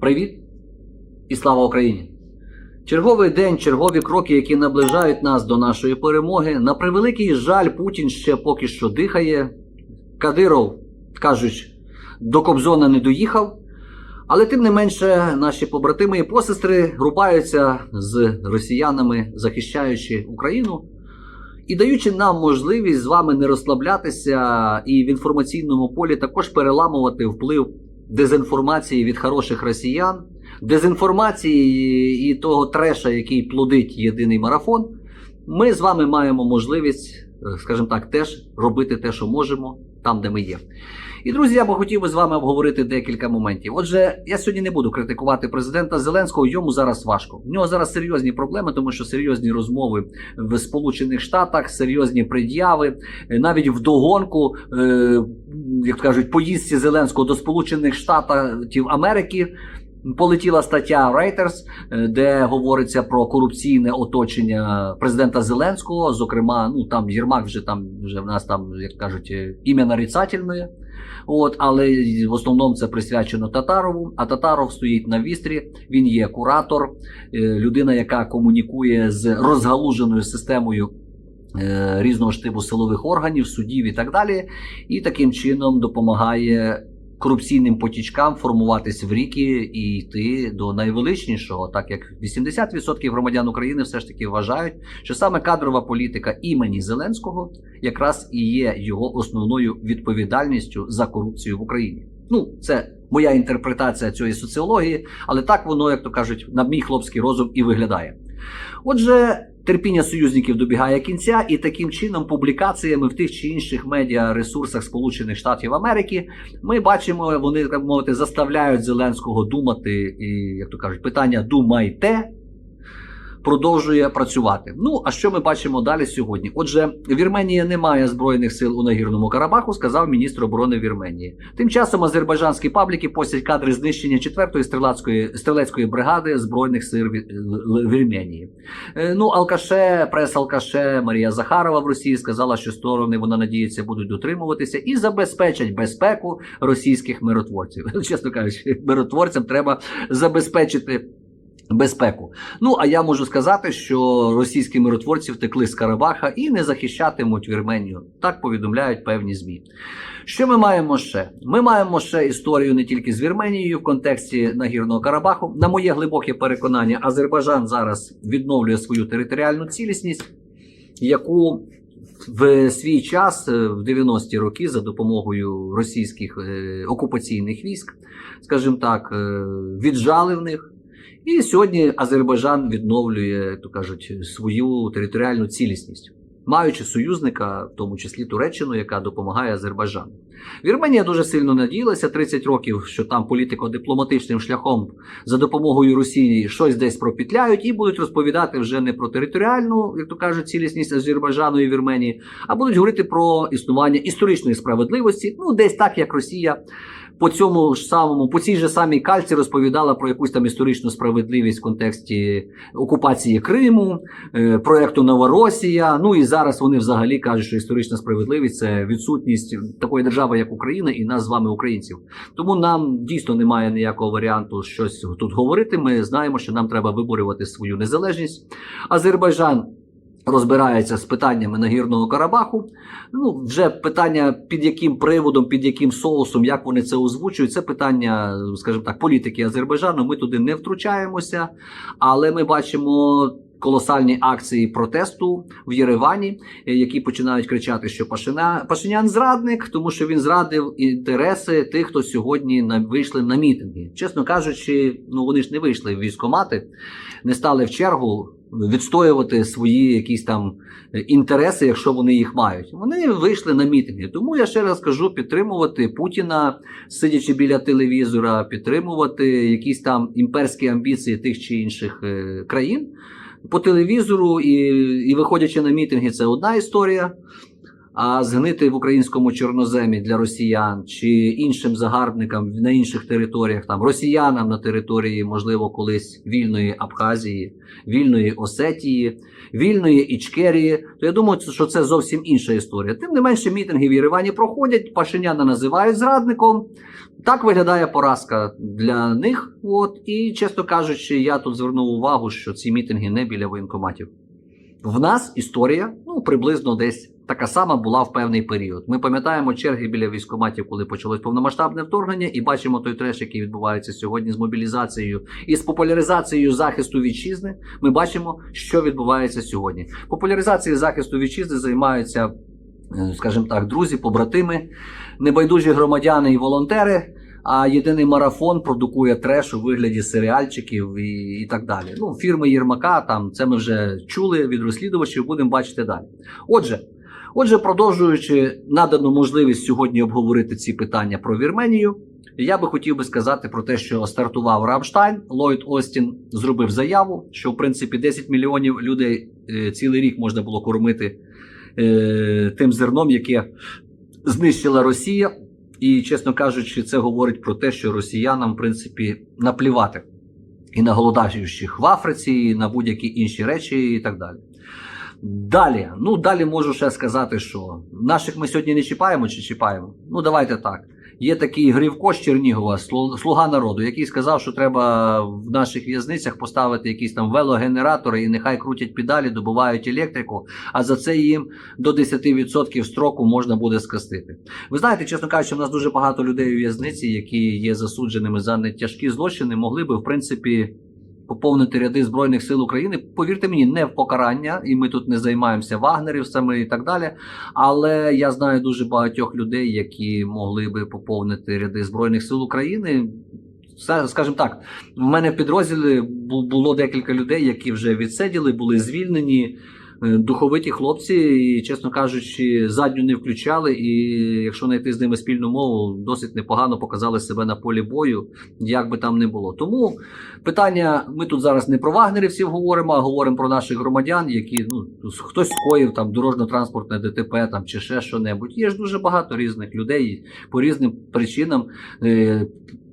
Привіт і слава Україні! Черговий день, чергові кроки, які наближають нас до нашої перемоги. На превеликий жаль, Путін ще поки що дихає. Кадиров, кажуть, до Кобзона не доїхав. Але тим не менше, наші побратими і посестри рубаються з росіянами, захищаючи Україну і даючи нам можливість з вами не розслаблятися і в інформаційному полі також переламувати вплив дезінформації від хороших росіян, дезінформації і того треша, який плодить єдиний марафон. Ми з вами маємо можливість, е, скажімо так, теж робити те, що можемо, там, де ми є. І друзі, я би хотів би з вами обговорити декілька моментів. Отже, я сьогодні не буду критикувати президента Зеленського. Йому зараз важко. В нього зараз серйозні проблеми, тому що серйозні розмови в Сполучених Штатах, серйозні пред'яви, Е, навіть вдогонку, е, як кажуть, поїздці Зеленського до Сполучених Штатів Америки. Полетіла стаття Reuters, е, де говориться про корупційне оточення президента Зеленського. Зокрема, ну там Єрмак вже там вже в нас там, як кажуть, ім'я нарицательне. От, але в основному це присвячено Татарову. А Татаров стоїть на вістрі. Він є куратор, е, людина, яка комунікує з розгалуженою системою. е, Різного штибу силових органів, судів і так далі, і таким чином допомагає корупційним потічкам формуватись в ріки і йти до найвеличнішого, так як 80% громадян України все ж таки вважають, що саме кадрова політика імені Зеленського якраз і є його основною відповідальністю за корупцію в Україні. Ну, це моя інтерпретація цієї соціології, але так воно, як то кажуть, на мій хлопський розум і виглядає. Отже, терпіння союзників добігає кінця, і таким чином публікаціями в тих чи інших медіаресурсах Сполучених Штатів Америки ми бачимо, вони так мовити заставляють Зеленського думати, і як то кажуть, питання думайте. Продовжує працювати. Ну а що ми бачимо далі сьогодні? Отже, Вірменія не має збройних сил у нагірному Карабаху, сказав міністр оборони Вірменії. Тим часом азербайджанські пабліки постять кадри знищення 4-ї стрілецької стрілецької бригади збройних сил Вірменії. Е, Ну, Алкаше, прес-Алкаше Марія Захарова в Росії сказала, що сторони вона надіється будуть дотримуватися і забезпечать безпеку російських миротворців. Чесно кажучи, миротворцям треба забезпечити. Безпеку. Ну а я можу сказати, що російські миротворці втекли з Карабаха і не захищатимуть Вірменію. Так повідомляють певні змі. Що ми маємо ще? Ми маємо ще історію не тільки з Вірменією в контексті нагірного Карабаху. На моє глибоке переконання, Азербайджан зараз відновлює свою територіальну цілісність, яку в свій час, е, в 90-ті роки, за допомогою російських е, окупаційних військ, скажімо так, е, віджали в них. І сьогодні Азербайджан відновлює, то кажуть, свою територіальну цілісність, маючи союзника, в тому числі Туреччину, яка допомагає Азербайджану. Вірменія дуже сильно надіялася 30 років, що там політико-дипломатичним шляхом за допомогою Росії щось десь пропітляють і будуть розповідати вже не про територіальну, як то кажуть, цілісність Азербайджану і Вірменії, а будуть говорити про існування історичної справедливості, ну десь так, як Росія по цьому ж самому, по цій же самій кальці розповідала про якусь там історичну справедливість в контексті окупації Криму, е, проекту Новоросія. Ну і зараз вони взагалі кажуть, що історична справедливість це відсутність такої держави, як Україна, і нас з вами, українців. Тому нам дійсно немає ніякого варіанту щось тут говорити. Ми знаємо, що нам треба виборювати свою незалежність. Азербайджан. Розбирається з питаннями нагірного Карабаху. Ну, вже питання під яким приводом, під яким соусом, як вони це озвучують, це питання, скажімо так, політики Азербайджану. Ми туди не втручаємося, але ми бачимо. Колосальні акції протесту в Єревані, е, які починають кричати, що Пашина, Пашинян зрадник, тому що він зрадив інтереси тих, хто сьогодні на, вийшли на мітинги. Чесно кажучи, ну вони ж не вийшли в військомати, не стали в чергу відстоювати свої якісь там е, інтереси, якщо вони їх мають. Вони вийшли на мітинги. Тому я ще раз кажу: підтримувати Путіна, сидячи біля телевізора, підтримувати якісь там імперські амбіції тих чи інших е, країн по телевізору і, і виходячи на мітинги, це одна історія. А згнити в українському чорноземі для росіян чи іншим загарбникам на інших територіях, там росіянам на території, можливо, колись вільної Абхазії, вільної Осетії, вільної Ічкерії, то я думаю, що це зовсім інша історія. Тим не менше, мітинги в Єревані проходять, Пашиняна називають зрадником. Так виглядає поразка для них. От і чесно кажучи, я тут звернув увагу, що ці мітинги не біля воєнкоматів. В нас історія ну приблизно десь така сама була в певний період. Ми пам'ятаємо черги біля військоматів, коли почалось повномасштабне вторгнення, і бачимо той треш, який відбувається сьогодні з мобілізацією і з популяризацією захисту вітчизни. Ми бачимо, що відбувається сьогодні. Популяризацією захисту вітчизни займаються, е, скажімо так, друзі, побратими, небайдужі громадяни і волонтери. А єдиний марафон продукує треш у вигляді серіальчиків і, і так далі. Ну, фірми Єрмака, там це ми вже чули від розслідувачів, будемо бачити далі. Отже, отже, продовжуючи надану можливість сьогодні обговорити ці питання про Вірменію, я би хотів би сказати про те, що стартував Рамштайн. Ллойд Остін зробив заяву, що в принципі 10 мільйонів людей е, цілий рік можна було кормити е, тим зерном, яке знищила Росія. І, чесно кажучи, це говорить про те, що росіянам, в принципі, наплівати і на голодаючих в Африці, і на будь-які інші речі, і так далі. Далі, ну далі можу ще сказати, що наших ми сьогодні не чіпаємо чи чіпаємо. Ну, давайте так. Є такий Гривко з Чернігова, слу- слуга народу, який сказав, що треба в наших в'язницях поставити якісь там велогенератори і нехай крутять педалі, добувають електрику, а за це їм до 10% строку можна буде скастити. Ви знаєте, чесно кажучи, в нас дуже багато людей у в'язниці, які є засудженими за нетяжкі злочини, могли би, в принципі, поповнити ряди Збройних сил України. Повірте мені, не в покарання, і ми тут не займаємося вагнерівцями і так далі. Але я знаю дуже багатьох людей, які могли би поповнити ряди Збройних сил України. Скажімо так, в мене в підрозділі було декілька людей, які вже відсиділи, були звільнені. Е, Духовиті хлопці, і, чесно кажучи, задню не включали. І якщо знайти з ними спільну мову, досить непогано показали себе на полі бою, як би там не було. Тому питання: ми тут зараз не про вагнерівців говоримо, а говоримо про наших громадян, які ну хтось скоїв там дорожньо-транспортне ДТП там чи ще що-небудь. Є ж дуже багато різних людей по різним причинам.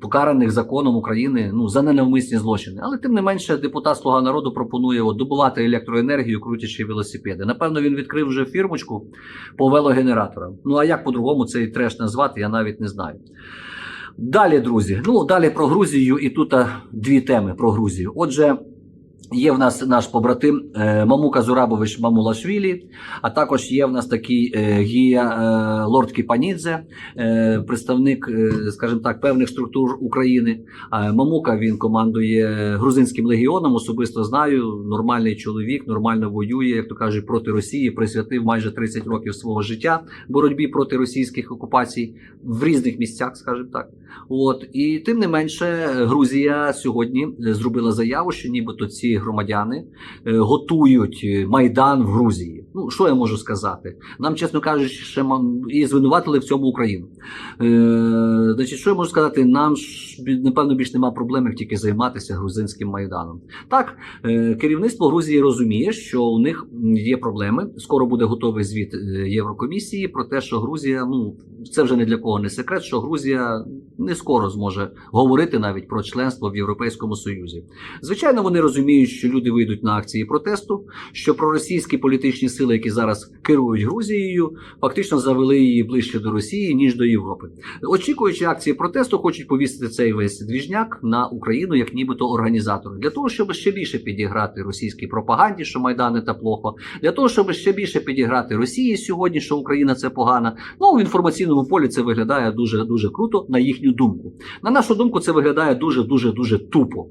Покараних законом України ну за ненавмисні злочини, але тим не менше депутат Слуга народу пропонує от, добувати електроенергію, крутячи велосипеди. Напевно, він відкрив вже фірмочку по велогенераторам. Ну а як по-другому цей треш назвати, я навіть не знаю. Далі, друзі, ну далі про Грузію, і тут дві теми про Грузію. Отже, є в нас наш побратим е, Мамука Зурабович Мамулашвілі, а також є в нас такий е, гія е, Лорд Кіпанідзе, представник, скажімо так, певних структур України. Мамука він командує грузинським легіоном. Особисто знаю. Нормальний чоловік, нормально воює, як то кажуть, проти Росії. Присвятив майже 30 років свого життя боротьбі проти російських окупацій в різних місцях, скажімо так. От і тим не менше, Грузія сьогодні зробила заяву, що нібито ці громадяни е, готують е, майдан в Грузії. Ну що я можу сказати? Нам, чесно кажучи, ще і звинуватили в цьому Україну. Е, значить, що я можу сказати? Нам напевно більш нема проблем, як тільки займатися грузинським майданом. Так, е, керівництво Грузії розуміє, що у них є проблеми. Скоро буде готовий звіт е, Єврокомісії про те, що Грузія, ну це вже не для кого не секрет, що Грузія не скоро зможе говорити навіть про членство в Європейському Союзі. Звичайно, вони розуміють, що люди вийдуть на акції протесту, що проросійські політичні сили, які зараз керують Грузією, фактично завели її ближче до Росії ніж до Європи. Очікуючи акції протесту, хочуть повісити цей весь двіжняк на Україну як нібито організатори для того, щоб ще більше підіграти російській пропаганді, що майдани та плохо, для того, щоб ще більше підіграти Росії сьогодні, що Україна це погана. Ну в інформаційному полі це виглядає дуже дуже круто, на їхню думку. На нашу думку, це виглядає дуже дуже дуже тупо.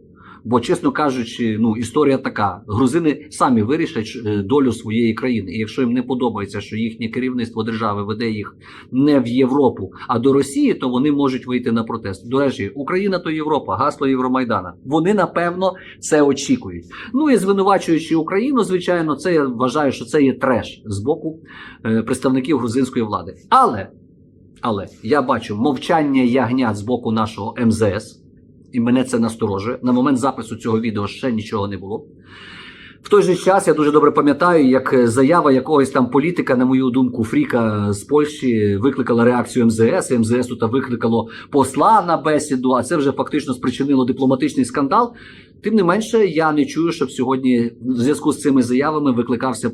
Бо, чесно кажучи, ну історія така: грузини самі вирішать е, долю своєї країни. І якщо їм не подобається, що їхнє керівництво держави веде їх не в Європу, а до Росії, то вони можуть вийти на протест. До речі, Україна то Європа, гасло Євромайдана. Вони напевно це очікують. Ну і звинувачуючи Україну, звичайно, це я вважаю, що це є треш з боку е, представників грузинської влади. Але, але я бачу мовчання ягнят з боку нашого МЗС і мене це насторожує. На момент запису цього відео ще нічого не було. В той же час я дуже добре пам'ятаю, як заява якогось там політика, на мою думку, Фріка з Польщі викликала реакцію МЗС. і МЗС тут викликало посла на бесіду, а це вже фактично спричинило дипломатичний скандал. Тим не менше, я не чую, щоб сьогодні в зв'язку з цими заявами викликався е,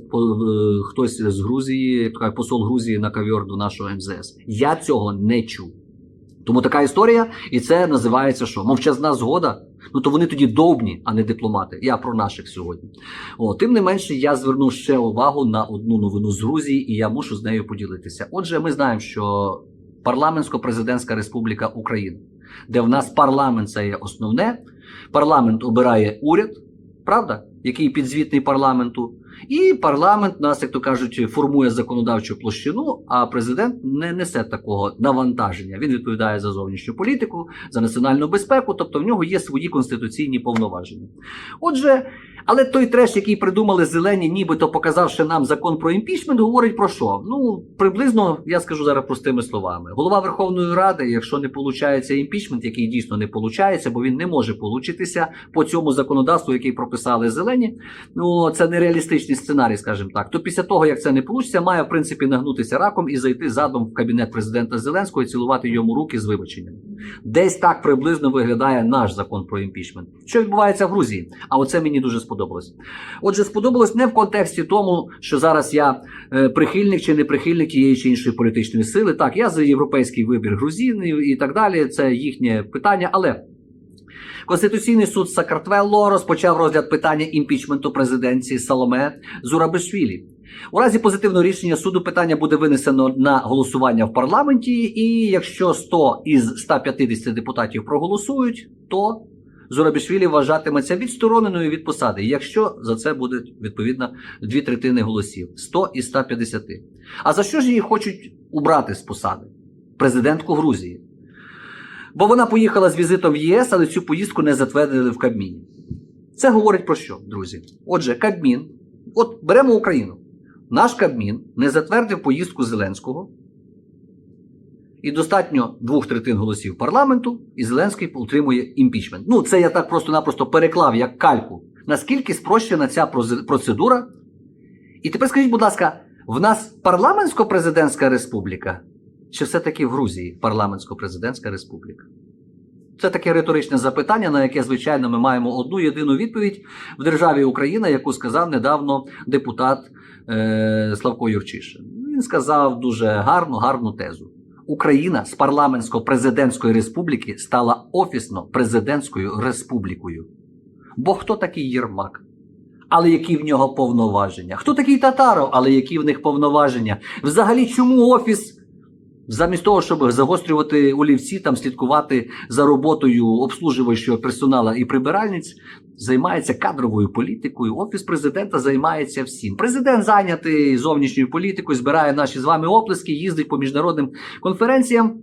хтось з Грузії, посол Грузії на кавьор до нашого МЗС. Я цього не чув. Тому така історія, і це називається що? Мовчазна згода. Ну то вони тоді довбні, а не дипломати. Я про наших сьогодні. О, тим не менше, я звернув ще увагу на одну новину з Грузії, і я мушу з нею поділитися. Отже, ми знаємо, що парламентсько-президентська республіка Україна, де в нас парламент це є основне. Парламент обирає уряд, правда, який підзвітний парламенту. І парламент нас, як то кажуть, формує законодавчу площину, а президент не несе такого навантаження. Він відповідає за зовнішню політику, за національну безпеку, тобто в нього є свої конституційні повноваження. Отже, але той треш, який придумали зелені, нібито показавши нам закон про імпічмент, говорить про що? Ну, приблизно, я скажу зараз простими словами. Голова Верховної Ради, якщо не виходить імпічмент, який дійсно не виходить, бо він не може получитися по цьому законодавству, який прописали зелені, ну це нереалістичний сценарій, скажімо так. То після того, як це не вийде, має в принципі нагнутися раком і зайти задом в кабінет президента Зеленського і цілувати йому руки з вибаченням. Десь так приблизно виглядає наш закон про імпічмент. Що відбувається в Грузії? А оце мені дуже сподобалось. Отже, сподобалось не в контексті тому, що зараз я е, прихильник чи не прихильник тієї чи іншої політичної сили. Так, я за європейський вибір грузинів і так далі. Це їхнє питання, але. Конституційний суд Сакартвелло розпочав розгляд питання імпічменту президенції Саломе Зурабишвілі. У разі позитивного рішення суду питання буде винесено на голосування в парламенті, і якщо 100 із 150 депутатів проголосують, то Зурабішвілі вважатиметься відстороненою від посади, якщо за це буде відповідно дві третини голосів 100 із 150. А за що ж її хочуть убрати з посади? Президентку Грузії. Бо вона поїхала з візитом в ЄС, але цю поїздку не затвердили в Кабміні. Це говорить про що, друзі? Отже, Кабмін, от беремо Україну. Наш Кабмін не затвердив поїздку Зеленського. І достатньо двох третин голосів парламенту, і Зеленський утримує імпічмент. Ну, це я так просто-напросто переклав як кальку. Наскільки спрощена ця процедура? І тепер скажіть, будь ласка, в нас парламентсько-президентська республіка, чи все-таки в Грузії парламентсько-президентська республіка? Це таке риторичне запитання, на яке, звичайно, ми маємо одну єдину відповідь в державі Україна, яку сказав недавно депутат е, Славко Юрчишин. Він сказав дуже гарну, гарну тезу. Україна з парламентсько-президентської республіки стала офісно-президентською республікою. Бо хто такий Єрмак? Але які в нього повноваження? Хто такий Татаров, але які в них повноваження? Взагалі, чому офіс Замість того, щоб загострювати олівці, там слідкувати за роботою обслужуючого персоналу і прибиральниць, займається кадровою політикою. Офіс президента займається всім. Президент зайнятий зовнішньою політикою, збирає наші з вами оплески, їздить по міжнародним конференціям.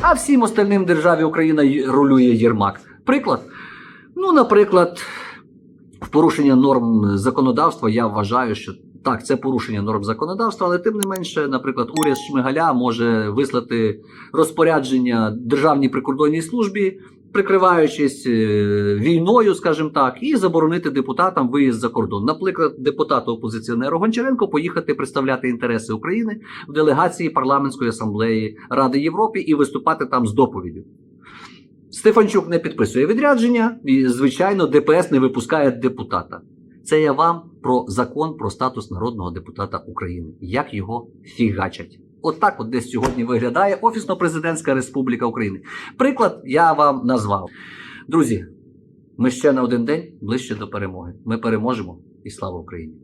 А всім остальним державі Україна рулює Єрмак. Приклад. Ну, наприклад, в порушення норм законодавства я вважаю, що так, це порушення норм законодавства, але тим не менше, наприклад, уряд Шмигаля може вислати розпорядження Державній прикордонній службі, прикриваючись е, війною, скажімо так, і заборонити депутатам виїзд за кордон. Наприклад, депутату опозиціонеру Гончаренко поїхати представляти інтереси України в делегації парламентської асамблеї Ради Європи і виступати там з доповіддю. Стефанчук не підписує відрядження, і, звичайно, ДПС не випускає депутата. Це я вам про закон про статус народного депутата України. Як його фігачать. От от десь сьогодні виглядає Офісно-президентська Республіка України. Приклад я вам назвав. Друзі, ми ще на один день ближче до перемоги. Ми переможемо і слава Україні!